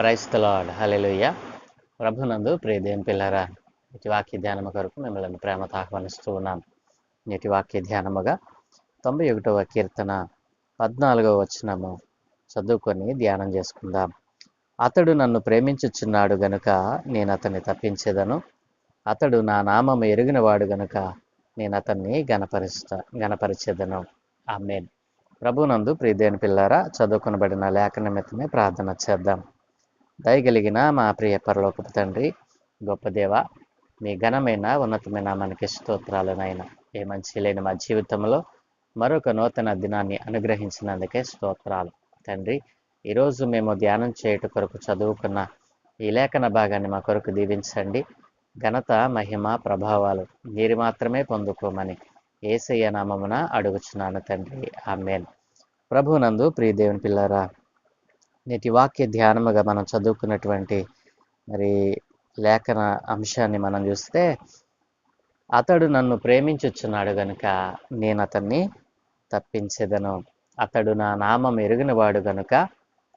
క్రైస్తలాడ్ hallelujah ప్రభునందు ప్రియదేం పిల్లరా నేటి వాక్య ధ్యానము కొరకు మిమ్మల్ని ప్రేమతో ఆహ్వానిస్తూ ఉన్నాను నేటి వాక్య ధ్యానముగా తొంభై ఒకటవ కీర్తన పద్నాలుగవ వచనము చదువుకొని ధ్యానం చేసుకుందాం. అతడు నన్ను ప్రేమించుచున్నాడు గనుక నేను అతన్ని తప్పించేదను. అతడు నా నామము ఎరిగినవాడు గనుక నేను అతన్ని గణపరుస్తా గణపరిచేదను ఆమెన్. ప్రభునందు ప్రియదేని పిల్లారా చదువుకొనబడిన లేఖ నిమిత్తమే ప్రార్థన చేద్దాం. దయగలిగిన మా ప్రియ పరలోకపు తండ్రి గొప్ప దేవ మీ ఘనమైన ఉన్నతమైన మనకి స్తోత్రాలనైనా. ఏ మంచి లేని మా జీవితంలో మరొక నూతన దినాన్ని అనుగ్రహించినందుకే స్తోత్రాలు. తండ్రి ఈరోజు మేము ధ్యానం చేయుట కొరకు చదువుకున్న ఈ లేఖన భాగాన్ని మా కొరకు దీవించండి. ఘనత మహిమ ప్రభావాలు మీరు మాత్రమే పొందుకోమని ఏసయ్య నామమున అడుగుచున్నాను తండ్రి. ఆమెన్. ప్రభునందు ప్రియదేవుని పిల్లారా నేటి వాక్య ధ్యానముగా మనం చదువుకున్నటువంటి మరి లేఖన అంశాన్ని మనం చూస్తే అతడు నన్ను ప్రేమించుచున్నాడు గనుక నేను అతన్ని తప్పించేదను. అతడు నా నామం ఎరిగినవాడు గనుక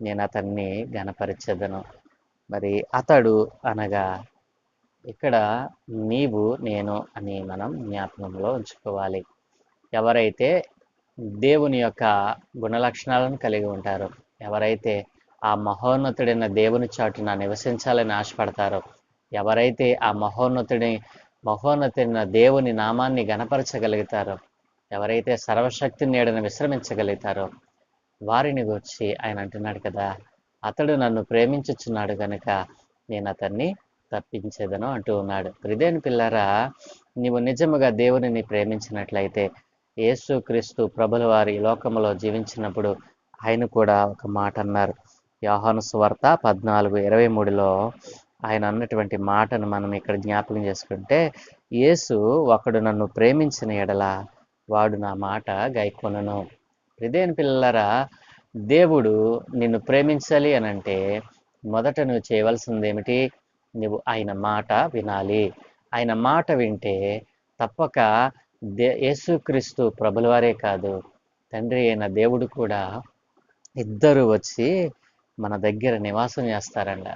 నేను అతన్ని గనపరిచెదను మరి అతడు అనగా ఇక్కడ నీవు నేను అని మనం జ్ఞాపకంలో ఉంచుకోవాలి. ఎవరైతే దేవుని యొక్క గుణలక్షణాలను కలిగి ఉంటారో ఎవరైతే ఆ మహోన్నతుడైన దేవుని చాటున నివసించాలని ఆశపడతారో? ఎవరైతే ఆ మహోన్నతుడి మహోన్నతుడైన దేవుని నామాన్ని గణపరచగలుగుతారో ఎవరైతే సర్వశక్తి నీడను విశ్రమించగలుగుతారో? వారిని గురించి ఆయన అంటున్నాడు కదా అతడు నన్ను ప్రేమించుచున్నాడు కనుక నేను అతన్ని తప్పించేదను అంటూ ఉన్నాడు. హృదయని పిల్లరా నీవు నిజముగా దేవునిని ప్రేమించినట్లయితే యేసు క్రీస్తు ప్రభుల వారి లోకములో జీవించినప్పుడు ఆయన కూడా ఒక మాట అన్నారు. యోహాను స్వార్త పద్నాలుగు ఇరవై మూడులో ఆయన అన్నటువంటి మాటను మనం ఇక్కడ జ్ఞాపకం చేసుకుంటే యేసు ఒకడు నన్ను ప్రేమించిన ఎడల వాడు నా మాట గైకొనను. హృదయని పిల్లరా దేవుడు నిన్ను ప్రేమించాలి అని అంటే మొదట నువ్వు చేయవలసింది ఏమిటి నువ్వు ఆయన మాట వినాలి. ఆయన మాట వింటే తప్పక దే యేసుక్రీస్తు ప్రభులవారే కాదు. తండ్రి అయిన దేవుడు కూడా ఇద్దరు వచ్చి మన దగ్గర నివాసం చేస్తారంట.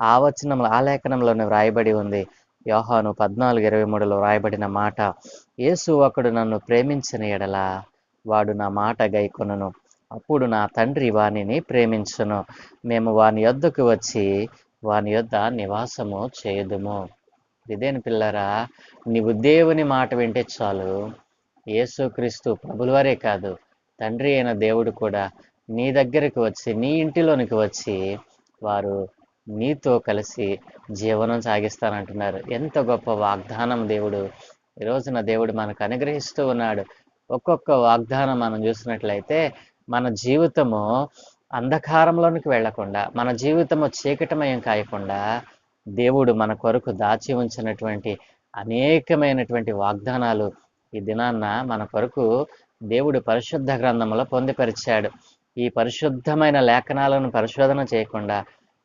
ఆ వచనంలో ఆలేఖనంలోనే వ్రాయబడి ఉంది. యోహాను పద్నాలుగు ఇరవై మూడులో వ్రాయబడిన మాట యేసు ఒకడు నన్ను ప్రేమించిన ఎడలా వాడు నా మాట గైకొనును. అప్పుడు నా తండ్రి వానిని ప్రేమించును. మేము వాని యొద్దకు వచ్చి వాని యొద్ద నివాసము చేయదుము. ఇదేని పిల్లరా? నీవు దేవుని మాట వింటే చాలు. యేసుక్రీస్తు ప్రభులవారే కాదు తండ్రి అయిన దేవుడు కూడా నీ దగ్గరికి వచ్చి నీ ఇంటిలోనికి వచ్చి వారు నీతో కలిసి జీవనం సాగిస్తానంటున్నారు. ఎంత గొప్ప వాగ్దానం దేవుడు. ఈ రోజున దేవుడు మనకు అనుగ్రహిస్తూ ఉన్నాడు. ఒక్కొక్క వాగ్దానం మనం చూసినట్లయితే మన జీవితము అంధకారంలోనికి వెళ్ళకుండా మన జీవితము చీకటమయం కాయకుండా దేవుడు మన కొరకు దాచి ఉంచినటువంటి అనేకమైనటువంటి వాగ్దానాలు ఈ దినాన్న మన కొరకు దేవుడు పరిశుద్ధ గ్రంథంలో పొందిపరిచాడు. ఈ పరిశుద్ధమైన లేఖనాలను పరిశోధన చేయకుండా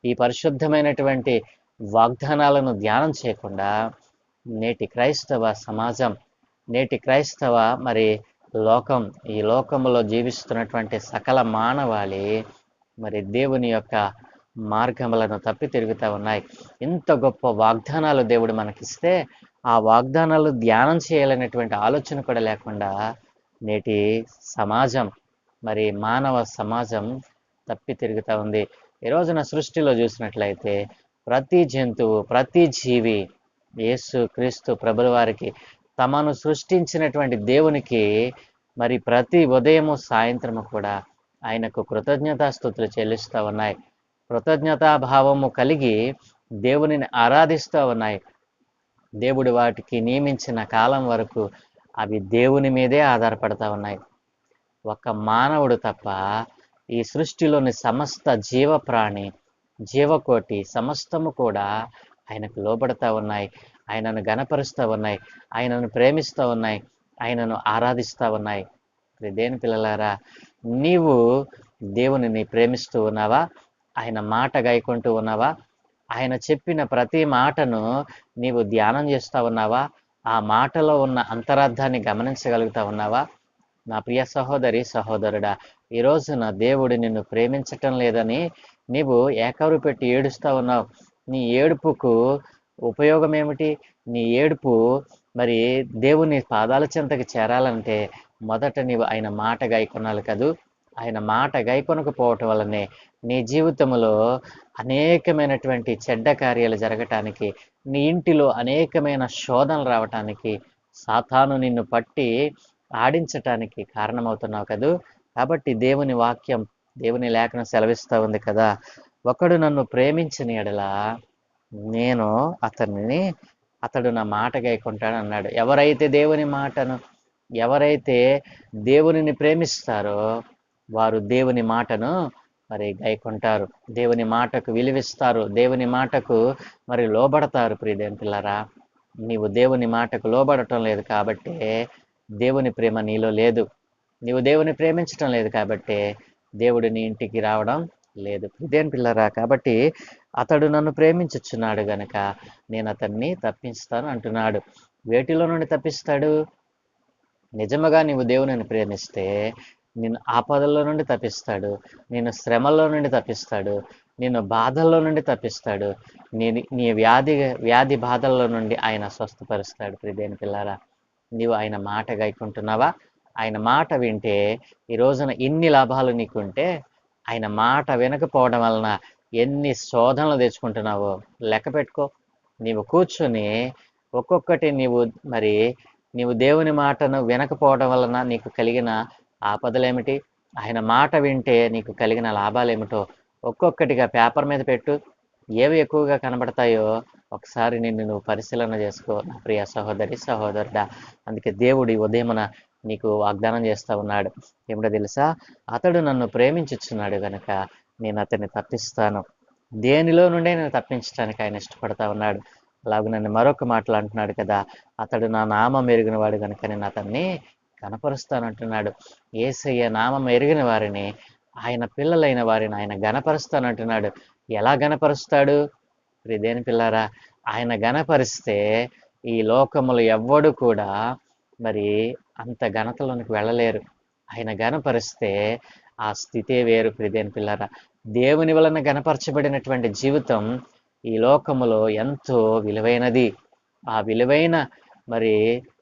ఈ పరిశుద్ధమైనటువంటి వాగ్దానాలను ధ్యానం చేయకుండా నేటి క్రైస్తవ సమాజం నేటి క్రైస్తవ మరి లోకం ఈ లోకంలో జీవిస్తున్నటువంటి సకల మానవాళి మరి దేవుని యొక్క మార్గములను తప్పి తిరుగుతూ ఉన్నాయి. ఇంత గొప్ప వాగ్దానాలు దేవుడు మనకిస్తే ఆ వాగ్దానాలు ధ్యానం చేయాలనేటువంటి ఆలోచన కూడా లేకుండా నేటి సమాజం మరి మానవ సమాజం తప్పి తిరుగుతూ ఉంది. ఈ రోజున సృష్టిలో చూసినట్లయితే ప్రతి జంతువు ప్రతి జీవి యేసు క్రీస్తు ప్రభుల వారికి తమను సృష్టించినటువంటి దేవునికి మరి ప్రతి ఉదయము సాయంత్రము కూడా ఆయనకు కృతజ్ఞతాస్థుతులు చెల్లిస్తూ ఉన్నాయి. కృతజ్ఞతాభావము కలిగి దేవునిని ఆరాధిస్తూ ఉన్నాయి. దేవుడు వాటికి నియమించిన కాలం వరకు అవి దేవుని మీదే ఆధారపడతా ఉన్నాయి. ఒక మానవుడు తప్ప ఈ సృష్టిలోని సమస్త జీవ ప్రాణి జీవకోటి సమస్తము కూడా ఆయనకు లోబడతా ఉన్నాయి. ఆయనను గనపరుస్తూ ఉన్నాయి. ఆయనను ప్రేమిస్తూ ఉన్నాయి. ఆయనను ఆరాధిస్తూ ఉన్నాయి. దేని పిల్లలారా నీవు దేవునిని ప్రేమిస్తూ ఉన్నావా? ఆయన మాట గాయకుంటూ ఉన్నావా? ఆయన చెప్పిన ప్రతి మాటను నీవు ధ్యానం చేస్తూ ఉన్నావా? ఆ మాటలో ఉన్న అంతరార్థాన్ని గమనించగలుగుతా ఉన్నావా? నా ప్రియ సహోదరి సహోదరుడా ఈ రోజున దేవుడు నిన్ను ప్రేమించటం లేదని నీవు ఏకరు పెట్టి ఏడుస్తా ఉన్నావు. నీ ఏడుపుకు ఉపయోగం ఏమిటి నీ ఏడుపు మరి దేవుని పాదాల చెంతకి చేరాలంటే మొదట నీవు ఆయన మాట గాయకొనాలి కదూ? ఆయన మాట గాయకొనకపోవటం వల్లనే నీ జీవితంలో అనేకమైనటువంటి చెడ్డ కార్యాలు జరగటానికి నీ ఇంటిలో అనేకమైన శోధనలు రావటానికి సాతాను నిన్ను పట్టి ఆడించటానికి కారణమవుతున్నావు కదూ. కాబట్టి దేవుని వాక్యం దేవుని లేఖనం సెలవిస్తూ ఉంది కదా. ఒకడు నన్ను ప్రేమించిన ఎడలా నేను అతనిని అతడు నా మాట గైకుంటాడు అన్నాడు. ఎవరైతే దేవుని మాటను ఎవరైతే దేవునిని ప్రేమిస్తారో వారు దేవుని మాటను మరి గైకుంటారు. దేవుని మాటకు విలువిస్తారు. దేవుని మాటకు మరి లోబడతారు ప్రియదేని పిల్లరా. నీవు దేవుని మాటకు లోబడటం లేదు కాబట్టి దేవుని ప్రేమ నీలో లేదు. నీవు దేవుని ప్రేమించటం లేదు కాబట్టి దేవుడు నీ ఇంటికి రావడం లేదు. ఇదేం పిల్లరా కాబట్టి అతడు నన్ను ప్రేమించుచున్నాడు గనక నేను అతన్ని తప్పిస్తాను అంటున్నాడు. వేటిలో నుండి తప్పిస్తాడు? నిజముగా నీవు దేవుని ప్రేమిస్తే నిన్ను ఆపదల్లో నుండి తప్పిస్తాడు. నేను శ్రమల్లో నుండి తప్పిస్తాడు. నేను బాధల్లో నుండి తప్పిస్తాడు. నేను నీ వ్యాధి వ్యాధి బాధల్లో నుండి ఆయన స్వస్థపరుస్తాడు. ప్రిదేని పిల్లారా నీవు ఆయన మాట గైకుంటున్నావా? ఆయన మాట వింటే ఈ రోజున ఇన్ని లాభాలు నీకుంటే ఆయన మాట వినకపోవడం వలన ఎన్ని శోధనలు తెచ్చుకుంటున్నావో లెక్క పెట్టుకో. నీవు కూర్చుని ఒక్కొక్కటి నీవు మరి నీవు దేవుని మాటను వినకపోవడం వలన నీకు కలిగిన ఆపదలేమిటి? ఆయన మాట వింటే నీకు కలిగిన లాభాలేమిటో ఒక్కొక్కటిగా పేపర్ మీద పెట్టు. ఏవి ఎక్కువగా కనబడతాయో ఒకసారి నిన్ను నువ్వు పరిశీలన చేసుకో. నా ప్రియ సహోదరి సహోదరుడా అందుకే దేవుడు ఈ ఉదయమున నీకు వాగ్దానం చేస్తూ ఉన్నాడు. ఏమిటో తెలుసా? అతడు నన్ను ప్రేమించుచున్నాడు గనక నేను అతన్ని తప్పిస్తాను. దేనిలో నుండే నేను తప్పించడానికి ఆయన ఇష్టపడతా ఉన్నాడు. అలాగే నన్ను మరొక మాటలు అంటున్నాడు కదా అతడు నా నామం ఎరిగిన వాడు కనుక నేను అతన్ని కనపరుస్తానంటున్నాడు ఏసయ్య నామం ఎరిగిన వారిని ఆయన పిల్లలైన వారిని ఆయన గనపరుస్తానంటున్నాడు ఎలా ప్రియ దేని పిల్లారా ఆయన గణపరిస్తే ఈ లోకములు ఎవ్వడు కూడా మరి అంత ఘనతలోనికి వెళ్ళలేరు. ఆయన గణపరిస్తే ఆ స్థితే వేరు ప్రిదేని పిల్లరా. దేవుని వలన గనపరచబడినటువంటి జీవితం ఈ లోకములో ఎంతో విలువైనది. ఆ విలువైన మరి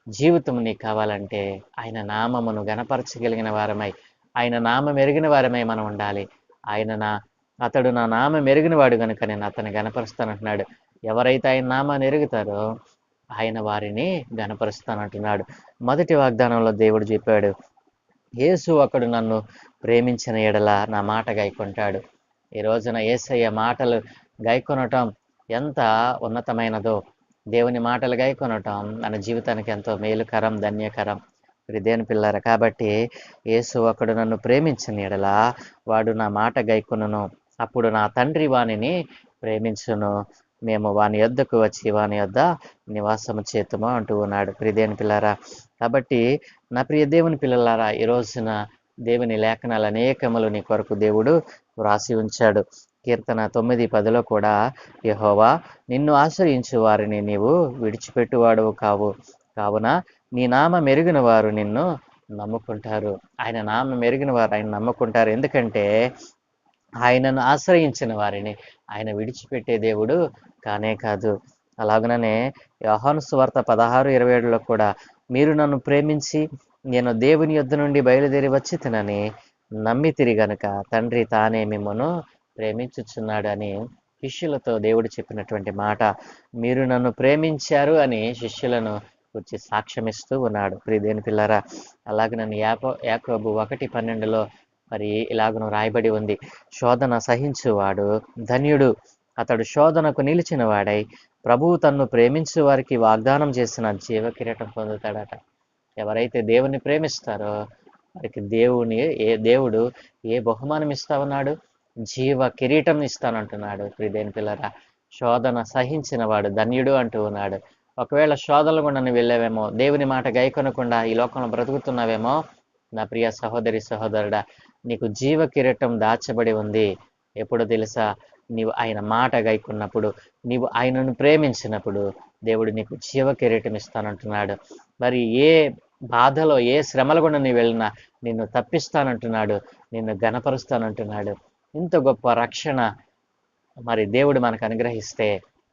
జీవితం నీకు కావాలంటే ఆయన నామమును గనపరచగలిగిన వారమై ఆయన నామం ఎరిగిన వారమై మనం ఉండాలి. ఆయన నా అతడు నా నామం ఎరిగిన వాడు కనుక నేను అతన్ని గనపరుస్తానంటున్నాడు. ఎవరైతే ఆయన నామాన్ని ఎరుగుతారో ఆయన వారిని గనపరుస్తానంటున్నాడు. మొదటి వాగ్దానంలో దేవుడు చెప్పాడు యేసు ఒకడు నన్ను ప్రేమించిన ఎడల నా మాట గైకొంటాడు. ఈ రోజున ఏసయ్య మాటలు గైకొనటం ఎంత ఉన్నతమైనదో దేవుని మాటలు గైకొనటం మన జీవితానికి ఎంతో మేలుకరం ధన్యకరం. దేని పిల్లర కాబట్టి యేసు ఒకడు నన్ను ప్రేమించిన ఎడల వాడు నా మాట గైకొనును. అప్పుడు నా తండ్రి వానిని ప్రేమించును. మేము వాని యొద్దకు వచ్చి వాని యొద్ద నివాసము చేతుము అంటూ ఉన్నాడు. ప్రియదేవుని పిల్లరా కాబట్టి నా ప్రియ దేవుని పిల్లలారా ఈ రోజున దేవుని లేఖనాలు అనేకములు నీ కొరకు దేవుడు వ్రాసి ఉంచాడు. కీర్తన తొమ్మిది పదిలో కూడా యహోవా నిన్ను ఆశ్రయించు వారిని నీవు విడిచిపెట్టువాడవు కావు. కావున నీ నామ మెరిగిన వారు నిన్ను నమ్ముకుంటారు. ఆయన నామ మెరిగిన వారు ఆయన నమ్ముకుంటారు. ఎందుకంటే ఆయనను ఆశ్రయించిన వారిని. ఆయన విడిచిపెట్టే దేవుడు కానే కాదు. అలాగనే యోహాను సువార్త పదహారు ఇరవై ఏడులో కూడా మీరు నన్ను ప్రేమించి నేను దేవుని యొద్ నుండి బయలుదేరి వచ్చి తినని నమ్మి తిరిగనుక తండ్రి తానే మిమ్మను ప్రేమించుచున్నాడు అని శిష్యులతో దేవుడు చెప్పినటువంటి మాట. మీరు నన్ను ప్రేమించారు అని శిష్యులను వచ్చి సాక్ష్యమిస్తూ ఉన్నాడు. ప్రియదేని పిల్లరా అలాగే నన్ను యాకో యాకోబు ఒకటి పన్నెండులో మరి ఇలాగను రాయబడి ఉంది. శోధన సహించువాడు ధన్యుడు. అతడు శోధనకు నిలిచిన వాడై ప్రభువు తన్ను ప్రేమించు వారికి వాగ్దానం చేసిన జీవ కిరీటం పొందుతాడట. ఎవరైతే దేవుని ప్రేమిస్తారో వారికి దేవుని ఏ దేవుడు ఏ బహుమానం ఇస్తామన్నాడు జీవ కిరీటం ఇస్తానంటున్నాడు. ప్రిదేని పిల్లరా శోధన సహించిన వాడు ధన్యుడు అంటూ ఉన్నాడు. ఒకవేళ శోధనలు కూడా నువ్వు వెళ్ళావేమో దేవుని మాట గైకొనకుండా ఈ లోకంలో బ్రతుకుతున్నావేమో నా ప్రియ సహోదరి సహోదరుడా నీకు జీవ కిరీటం దాచబడి ఉంది. ఎప్పుడు తెలుసా? నీవు ఆయన మాట గైకున్నప్పుడు నీవు ఆయనను ప్రేమించినప్పుడు దేవుడు నీకు జీవ కిరీటం ఇస్తానంటున్నాడు. మరి ఏ బాధలో ఏ శ్రమలు గుండా నీ వెళ్ళినా నిన్ను తప్పిస్తానంటున్నాడు నిన్ను గనపరుస్తానంటున్నాడు ఇంత గొప్ప రక్షణ మరి దేవుడు మనకు అనుగ్రహిస్తే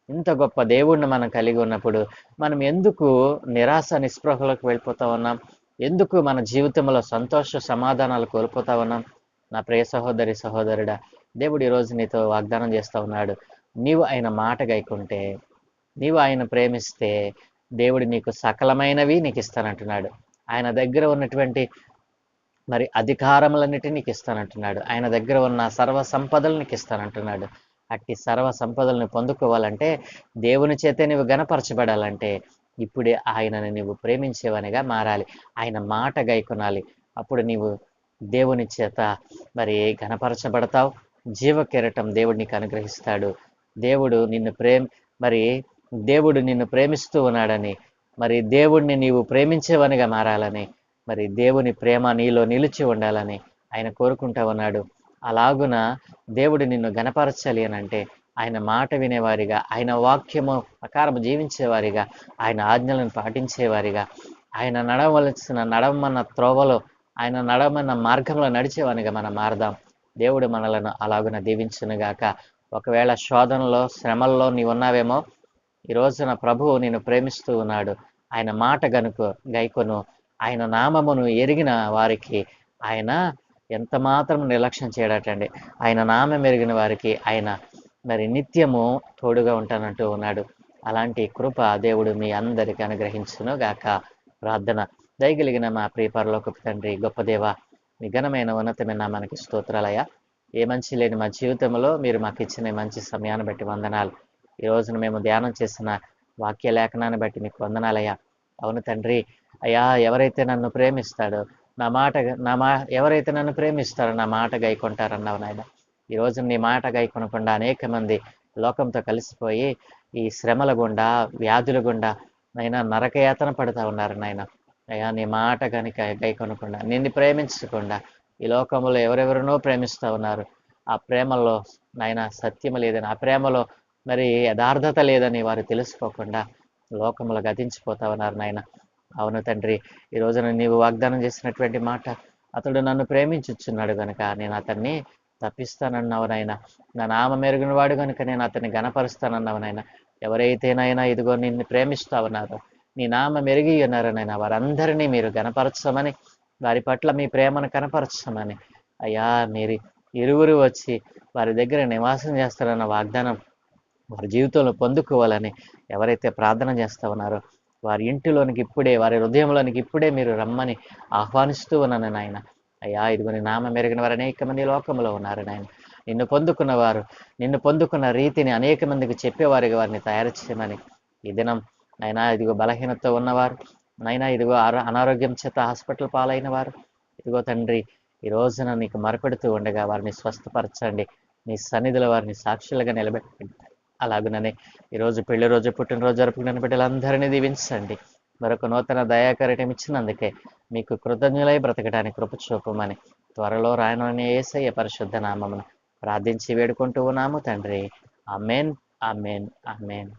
ఇంత గొప్ప దేవుడిని మనం కలిగి ఉన్నప్పుడు మనం ఎందుకు నిరాశ నిస్పృహలకు వెళ్ళిపోతా ఉన్నాం? ఎందుకు మన జీవితంలో సంతోష సమాధానాలు కోల్పోతా ఉన్నాం? నా ప్రియ సహోదరి సహోదరుడా దేవుడు ఈరోజు నీతో వాగ్దానం చేస్తూ ఉన్నాడు. నీవు ఆయన మాట గైకుంటే నీవు ఆయన ప్రేమిస్తే దేవుడు నీకు సకలమైనవి నీకు ఇస్తానంటున్నాడు. ఆయన దగ్గర ఉన్నటువంటి మరి అధికారములన్నిటి నీకు ఇస్తానంటున్నాడు. ఆయన దగ్గర ఉన్న సర్వ సంపదలు నీకు ఇస్తానంటున్నాడు. అట్టి సర్వ సంపదలను పొందుకోవాలంటే దేవుని చేతే నీవు గనపరచబడాలంటే ఇప్పుడే ఆయనను నీవు ప్రేమించేవనిగా మారాలి. ఆయన మాట గైకొనాలి. అప్పుడు నీవు దేవుని చేత మరి గణపరచబడతావు జీవ కిరటం దేవుడు నీకు అనుగ్రహిస్తాడు. దేవుడు నిన్ను ప్రేమ మరి దేవుడు నిన్ను ప్రేమిస్తూ ఉన్నాడని మరి దేవుడిని నీవు ప్రేమించేవనిగా మారాలని మరి దేవుని ప్రేమ నీలో నిలిచి ఉండాలని ఆయన కోరుకుంటా ఉన్నాడు. అలాగున దేవుడు నిన్ను గణపరచాలి అని అంటే ఆయన మాట వినేవారిగా ఆయన వాక్యము ప్రకారం జీవించేవారిగా ఆయన ఆజ్ఞలను పాటించేవారిగా ఆయన నడవలసిన నడవమన్న త్రోవలో ఆయన నడవమన్న మార్గంలో నడిచేవానిగా మనం మారదాం. దేవుడు మనలను అలాగున దీవించునుగాక. ఒకవేళ శోధనలో శ్రమల్లో నీ ఉన్నావేమో ఈ రోజున ప్రభువు నేను ప్రేమిస్తూ ఉన్నాడు. ఆయన మాట గనుకు గైకొను ఆయన నామమును ఎరిగిన వారికి ఆయన ఎంత మాత్రం నిర్లక్ష్యం చేయడటండి. ఆయన నామం ఎరిగిన వారికి ఆయన మరి నిత్యము తోడుగా ఉంటానంటూ ఉన్నాడు. అలాంటి కృప దేవుడు మీ అందరికి అనుగ్రహించును గాక ప్రార్థన దయగలిగిన మా ప్రియపరలోకపు తండ్రి గొప్ప దేవ మీ ఘనమైన ఉన్నతమైన మనకి స్తోత్రాలయ ఏ మంచి లేని మా జీవితంలో మీరు మాకు ఇచ్చిన మంచి సమయాన్ని బట్టి వందనాలు. ఈ రోజున మేము ధ్యానం చేసిన వాక్య లేఖనాన్ని బట్టి మీకు వందనాలయ్యా. అవును తండ్రి అయ్యా ఎవరైతే నన్ను ప్రేమిస్తాడో నా మాట నా మా ఎవరైతే నన్ను ప్రేమిస్తారో నా మాట గైకొంటారన్నావు నాయన. ఈ రోజు నీ మాట గైకొనకుండా అనేక మంది లోకంతో కలిసిపోయి ఈ శ్రమల గుండా వ్యాధుల గుండా నైనా నరకయాతన పడుతూ ఉన్నారు నాయన. అయ్యా నీ మాట కనుక గైకొనకుండా నిన్ను ప్రేమించకుండా ఈ లోకంలో ఎవరెవరినో ప్రేమిస్తూ ఉన్నారు. ఆ ప్రేమలో నాయన సత్యం లేదని ఆ ప్రేమలో మరి యథార్థత లేదని వారు తెలుసుకోకుండా లోకంలో గతించిపోతా ఉన్నారు నాయన. అవును తండ్రి ఈ రోజున నీవు వాగ్దానం చేసినటువంటి మాట అతడు నన్ను ప్రేమించుచున్నాడు కనుక నేను అతన్ని తప్పిస్తానన్నావు నాయన నా నామ మెరుగున వాడు కనుక నేను అతన్ని గణపరుస్తానన్నావు నాయన ఎవరైతేనైనా ఇదిగో నిన్ను ప్రేమిస్తా ఉన్నారో నీ నామ మెరిగి ఉన్నారనైనా వారందరినీ మీరు గణపరచమని వారి పట్ల మీ ప్రేమను కనపరచమని. అయ్యా మీరు ఇరువురు వచ్చి వారి దగ్గర నివాసం చేస్తారన్న వాగ్దానం వారి జీవితంలో పొందుకోవాలని ఎవరైతే ప్రార్థన చేస్తా ఉన్నారో వారి ఇంటిలోనికి ఇప్పుడే వారి హృదయంలోనికి ఇప్పుడే మీరు రమ్మని ఆహ్వానిస్తూ ఉన్నాను నాయన అయ్యా ఇదిగోని నామ మెరిగిన వారు అనేక మంది లోకంలో ఉన్నారు నాయన. నిన్ను పొందుకున్నవారు నిన్ను పొందుకున్న రీతిని అనేక మందికి చెప్పేవారిగా వారిని తయారు చేయమని ఈ దినం నైనా ఇదిగో బలహీనత ఉన్నవారు నైనా ఇదిగో అనారోగ్యం చేత హాస్పిటల్ పాలైన వారు ఇదిగో తండ్రి ఈ రోజున నీకు మరపెడుతూ ఉండగా వారిని స్వస్థపరచండి. నీ సన్నిధిలో వారిని సాక్షులుగా నిలబెట్టండి అలాగుననే ఈరోజు పెళ్ళి రోజు పుట్టినరోజు జరుపుకున్న బిడ్డలందరినీ దీవించండి. మరొక నూతన దయాకరటం ఇచ్చినందుకే మీకు కృతజ్ఞులై బ్రతకడానికి కృప చూపమని త్వరలో రాయనని ఏసయ్య పరిశుద్ధ నామమును ప్రార్థించి వేడుకుంటూ ఉన్నాము తండ్రి. అమేన్ అమేన్ అమేన్